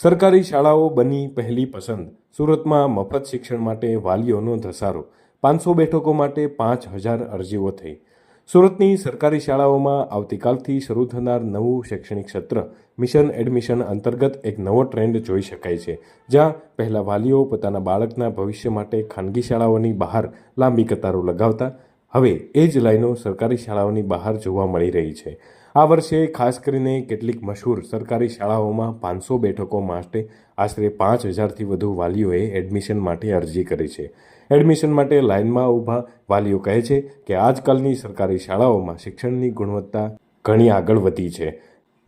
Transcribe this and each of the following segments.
સરકારી શાળાઓ બની પહેલી પસંદ. સુરતમાં મફત શિક્ષણ માટે વાલીઓનો ધસારો. પાંચસો બેઠકો માટે પાંચ હજાર અરજીઓ થઈ. સુરતની સરકારી શાળાઓમાં આવતીકાલથી શરૂ થનાર નવું શૈક્ષણિક સત્ર મિશન એડમિશન અંતર્ગત એક નવો ટ્રેન્ડ જોઈ શકાય છે, જ્યાં પહેલા વાલીઓ પોતાના બાળકના ભવિષ્ય માટે ખાનગી શાળાઓની બહાર લાંબી કતારો લગાવતા. હવે એ જ લાઈનો સરકારી શાળાઓની બહાર જોવા મળી રહી છે. આ વર્ષે ખાસ કરીને કેટલીક મશહૂર સરકારી શાળાઓમાં પાંચસો બેઠકો માટે આશરે પાંચ હજારથી વધુ વાલીઓએ એડમિશન માટે અરજી કરી છે. એડમિશન માટે લાઇનમાં ઊભા વાલીઓ કહે છે કે આજકાલની સરકારી શાળાઓમાં શિક્ષણની ગુણવત્તા ઘણી આગળ વધી છે.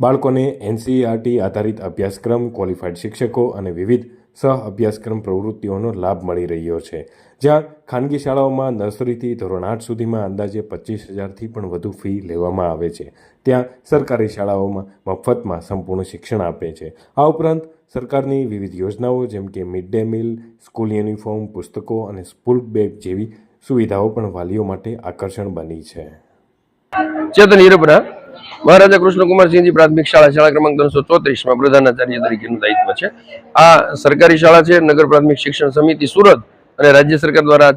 બાળકોને એનસીઈઆરટી આધારિત અભ્યાસક્રમ ક્વોલિફાઈડ શિક્ષકો અને વિવિધ સહ અભ્યાસક્રમ પ્રવૃત્તિઓનો લાભ મળી રહ્યો છે. જ્યાં ખાનગી શાળાઓમાં નર્સરીથી ધોરણ આઠ સુધીમાં અંદાજે પચીસ હજારથી પણ વધુ ફી લેવામાં આવે છે. ત્યાં સરકારી શાળાઓમાં મફતમાં સંપૂર્ણ શિક્ષણ આપે છે. આ ઉપરાંત સરકારની વિવિધ યોજનાઓ જેમ કે mid day meal, school uniform, પુસ્તકો અને સ્કૂલ બેગ જેવી સુવિધાઓ પણ વાલીઓ માટે આકર્ષણ બની છે. ચેતન હિરપરા મહારાજા કૃષ્ણકુમારસિંહજી પ્રાથમિક શાળા શાળા ક્રમાંક ત્રણસો ચોત્રીસમાં પ્રધાનાચાર્ય તરીકેનું દાયિત્વ છે. આ સરકારી શાળા છે, નગર પ્રાથમિક શિક્ષણ સમિતિ સુરત અને રાજ્ય સરકાર દ્વારા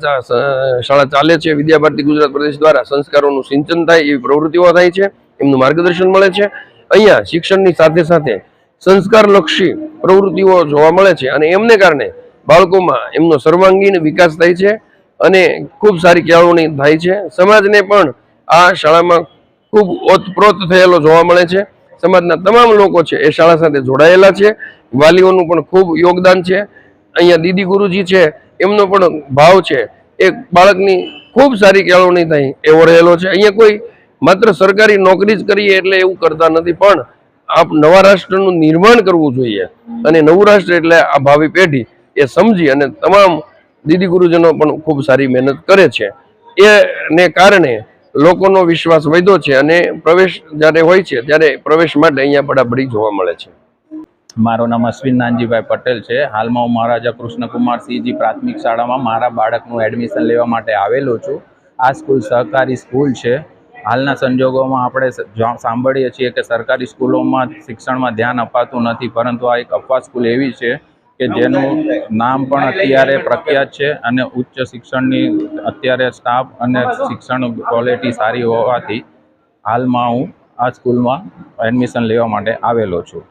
શાળા ચાલે છે. વિદ્યાભારતી ગુજરાત પ્રદેશ દ્વારા સંસ્કારોનું સિંચન થાય એવી પ્રવૃત્તિઓ થાય છે, એમનું માર્ગદર્શન મળે છે. અહીંયા શિક્ષણની સાથે સાથે સંસ્કારલક્ષી પ્રવૃત્તિઓ જોવા મળે છે અને એમને કારણે બાળકોમાં એમનો સર્વાંગીણ વિકાસ થાય છે અને ખૂબ સારી કેળવણી થાય છે. સમાજને પણ આ શાળામાં ખૂબ ઓતપ્રોત થયેલો જોવા મળે છે. સમાજના તમામ લોકો છે એ શાળા સાથે જોડાયેલા છે. વાલીઓનું પણ ખૂબ યોગદાન છે. અહીંયા દીદી ગુરુજી છે, એમનો પણ ભાવ છે. એ બાળકની ખૂબ સારી કેળવણી થઈ એવો રહેલો છે. અહીંયા કોઈ માત્ર સરકારી નોકરી જ કરીએ એટલે એવું કરતા નથી, પણ આપ નવા રાષ્ટ્રનું નિર્માણ કરવું જોઈએ. અને નવું રાષ્ટ્ર એટલે આ ભાવિ પેઢી એ સમજી અને તમામ દીદી ગુરુજનો પણ ખૂબ સારી મહેનત કરે છે. એને કારણે લોકોનો વિશ્વાસ વધ્યો છે અને પ્રવેશ જ્યારે હોય છે ત્યારે પ્રવેશ માટે અહીંયા બડાબડી જોવા મળે છે. મારું નામ અશ્વિન નાનજીભાઈ પટેલ છે. હાલમાં હું મહારાજા કૃષ્ણકુમારસિંહજી પ્રાથમિક શાળામાં મારા બાળકનું એડમિશન લેવા માટે આવેલો છું. આ સ્કૂલ સહકારી સ્કૂલ છે. હાલના સંજોગોમાં આપણે સાંભળીએ છીએ કે સરકારી સ્કૂલોમાં શિક્ષણમાં ધ્યાન અપાતું નથી, પરંતુ આ એક અફવા સ્કૂલ એવી છે કે જેનું નામ પણ અત્યારે પ્રખ્યાત છે અને ઉચ્ચ શિક્ષણની અત્યારે સ્ટાફ અને શિક્ષણ ક્વોલિટી સારી હોવાથી હાલમાં હું આ સ્કૂલમાં એડમિશન લેવા માટે આવેલો છું.